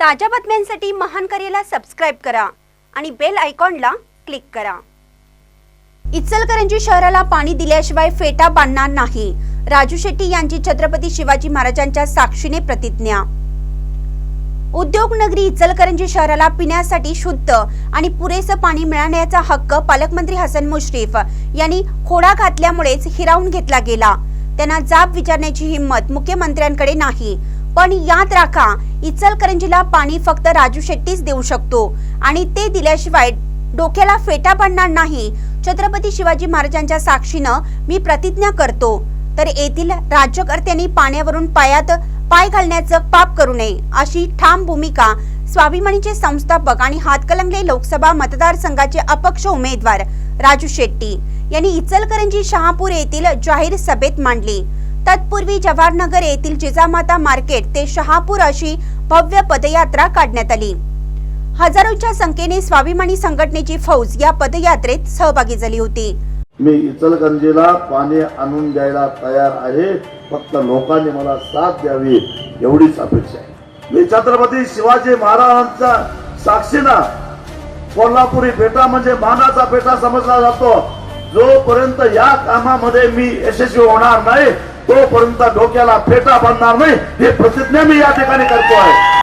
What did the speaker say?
ताज्या बातम्यांसाठी महान करेला सबस्क्राईब करा आणि बेल आयकॉनला क्लिक करा. इचलकरंजी शहराला पाणी दिल्याशिवाय फेटा बांधणार नाही. राजू शेट्टी यांची छत्रपती शिवाजी महाराजांच्या साक्षीने प्रतिज्ञा. उद्योग नगरी इचलकरंजी शहराला पिण्यासाठी शुद्ध आणि पुरेसं पाणी मिळण्याचा हक्क पालकमंत्री हसन मुश्रीफ यांनी खोडा घातल्यामुळेच हिरावून घेतला गेला. त्यांना जाब विचारण्याची हिंमत मुख्यमंत्र्यांकडे नाही. पण याद राखा इचलकरंजीला पाणी फक्त राजू शेट्टीच देऊ शकतो. आणि ते दिल्याशिवाय डोक्याला फेटा पडणार नाही. छत्रपती शिवाजी महाराजांच्या साक्षीनं मी प्रतिज्ञा करतो. तर येथील राज्यकर्त्यांनी पाण्यावरून पायात पाय घालण्याचं पाप करू नये अशी ठाम भूमिका स्वाभिमानीचे संस्थापक आणि हातकलंगले लोकसभा मतदारसंघाचे अपक्ष उमेदवार राजू शेट्टी यांनी इचलकरंजी शहापूर येथील जाहीर सभेत मांडली. तत्पूर्वी जवाहरनगर येथील जिजामाता मार्केट ते शहापूर अशी भव्य पदयात्रा काढण्यात आली. हजारोच्या संख्येने स्वाभिमानी संघटनेची फौज या पदयात्रेत सहभागी झाली होती. मी इचलगंजीला पाणी आणून द्यायला तयार आहे. फक्त लोकांनी मला साथ द्यावी एवढीच अपेक्षा आहे. मी छत्रपती शिवाजी महाराजांचा साक्षीनं कोल्हापुरी पेटा म्हणजे मानाचा पेटा समजला जातो. जोपर्यंत या कामामध्ये मी यशस्वी होणार नाही तोपर्यंत डोक्याला फेटा बांधणार नाही. हे प्रतिज्ञा मी या ठिकाणी करतो आहे.